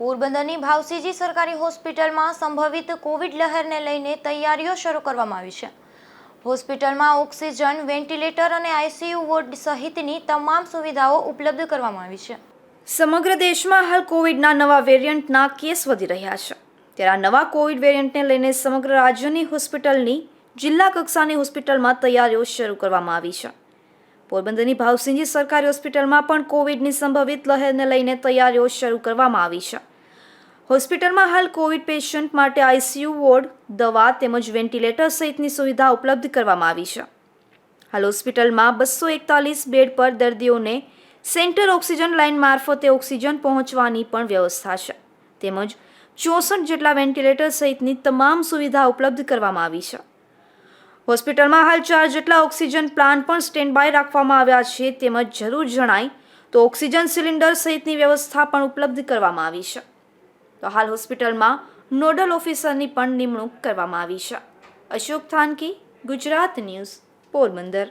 પોરબંદરની ભાવસીજી સરકારી હોસ્પિટલમાં સંભવિત કોવિડ લહેરને લઈને તૈયારીઓ શરૂ કરવામાં આવી છે. હોસ્પિટલમાં ઓક્સિજન, વેન્ટિલેટર અને આઈસીયુ વોર્ડ સહિતની તમામ સુવિધાઓ ઉપલબ્ધ કરવામાં આવી છે. સમગ્ર દેશમાં હાલ કોવિડના નવા વેરિયન્ટના કેસ વધી રહ્યા છે. ત્યારે આ નવા કોવિડ વેરિયન્ટને લઈને સમગ્ર રાજ્યની હોસ્પિટલની, જિલ્લા કક્ષાની હોસ્પિટલમાં તૈયારીઓ શરૂ કરવામાં આવી છે. પોરબંદરની ભાવસિંહજી સરકારી હોસ્પિટલમાં પણ કોવિડની સંભવિત લહેરને લઈને તૈયારીઓ શરૂ કરવામાં આવી છે. હોસ્પિટલમાં હાલ કોવિડ પેશન્ટ માટે આઈસીયુ વોર્ડ, દવા તેમજ વેન્ટિલેટર સહિતની સુવિધા ઉપલબ્ધ કરવામાં આવી છે. હાલ હોસ્પિટલમાં બસો એકતાલીસ બેડ પર દર્દીઓને સેન્ટર ઓક્સિજન લાઇન મારફતે ઓક્સિજન પહોંચવાની પણ વ્યવસ્થા છે. તેમજ ચોસઠ જેટલા વેન્ટિલેટર સહિતની તમામ સુવિધા ઉપલબ્ધ કરવામાં આવી છે. હોસ્પિટલમાં હાલ ચાર જેટલા ઓક્સિજન પ્લાન્ટ પણ સ્ટેન્ડ બાય રાખવામાં આવ્યા છે તેમજ જરૂર જણાય તો ઓક્સિજન સિલિન્ડર સહિતની વ્યવસ્થા પણ ઉપલબ્ધ કરવામાં આવી છે. તો હાલ હોસ્પિટલમાં નોડલ ઓફિસરની પણ નિમણૂક કરવામાં આવી છે. અશોક થાનકી, ગુજરાત ન્યૂઝ, પોરબંદર.